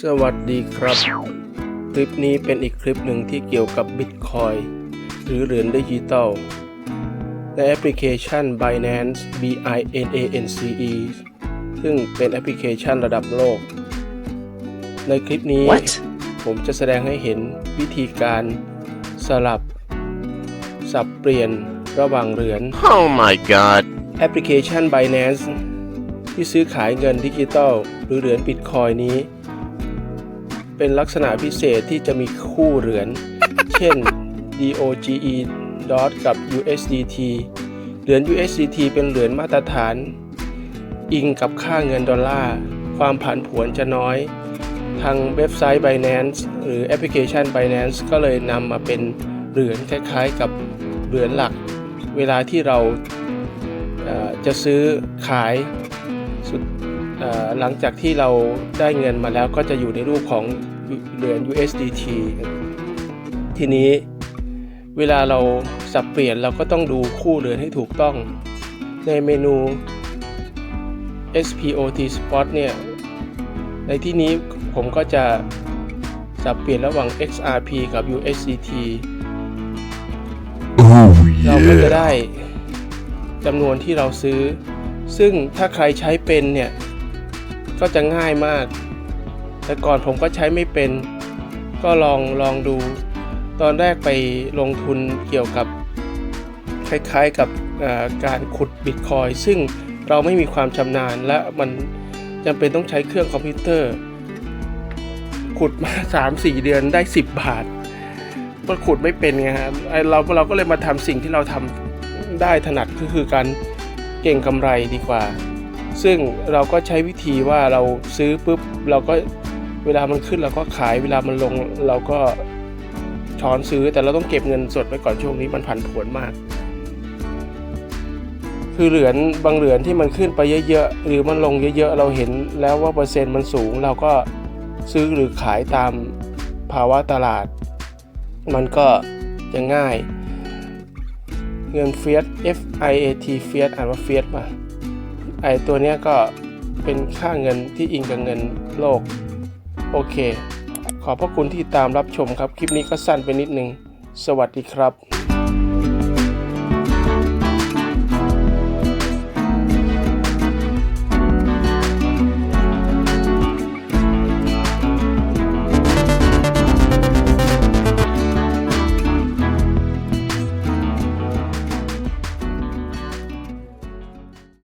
สวัสดีครับ คลิปนี้เป็นอีกคลิปหนึ่งที่เกี่ยวกับ Bitcoin หรือเหรียญดิจิตอลในแอปพลิเคชัน Binance B I N A N C E ซึ่งเป็นแอปพลิเคชันระดับโลก ในคลิปนี้ What? ผมจะแสดงให้เห็นวิธีการสลับ สับเปลี่ยนระหว่างเหรียญ Oh my god. แอปพลิเคชัน Binance ที่ซื้อขายเงินดิจิตอลหรือเหรียญบิตคอยนี้ เป็นลักษณะพิเศษที่จะมีคู่เหรียญเช่น DOGE dot กับ USDT เหรียญ USDT เป็นเหรียญมาตรฐาน อิงกับค่าเงินดอลลาร์ ความผันผวนจะน้อย ทางเว็บไซต์ Binance หรือแอปพลิเคชัน Binance ก็เลยนำมาเป็นเหรียญคล้ายๆกับเหรียญหลัก เวลาที่เราจะซื้อขาย หลังจากที่เราได้เงินมาแล้วก็จะอยู่ในรูปของเหรียญ USDT ทีนี้เวลาเราสับเปลี่ยนเราก็ต้องดูคู่เหรียญให้ถูกต้อง ในเมนู SPOT Spot เนี่ยในที่นี้ผมก็จะสับเปลี่ยนระหว่าง XRP กับ USDT Oh เราก็จะได้จำนวนที่เราซื้อ ซึ่งถ้าใครใช้เป็นเนี่ย ก็จะง่ายมาก แต่ก่อนผมก็ใช้ไม่เป็น ก็ลองลองดู ตอนแรกไปลงทุนเกี่ยวกับ คล้ายๆกับการขุดบิตคอยซึ่งเราไม่มีความชำนาญและมันจำเป็นต้องใช้เครื่องคอมพิวเตอร์ ขุดมา 3-4 เดือนได้ 10 บาทก็ขุดไม่เป็นไงครับเราเราก็เลยมาทำสิ่งที่เราทำได้ถนัดก็คือการเก่งกำไรดีกว่า ซึ่งเราก็ใช้วิธีว่าเราซื้อปุ๊บเราก็เวลามันขึ้นเราก็ขายเวลามันลงเราก็ช้อนซื้อแต่เราต้องเก็บเงินสดไว้ก่อนช่วงนี้มันผันผวนมาก คือเหรียญบางเหรียญที่มันขึ้นไปเยอะๆหรือมันลงเยอะๆเราเห็นแล้วว่าเปอร์เซ็นต์มันสูง เราก็ซื้อหรือขายตามภาวะตลาด มันก็จะง่าย เงินเฟียส F I A T เฟียสอ่านว่าเฟียสป่ะ ไอตัวเนี้ยก็เป็นค่าเงินที่อิงกับเงินโลก โอเค ขอบพระคุณที่ตามรับชมครับ คลิปนี้ก็สั้นไปนิดนึง สวัสดีครับ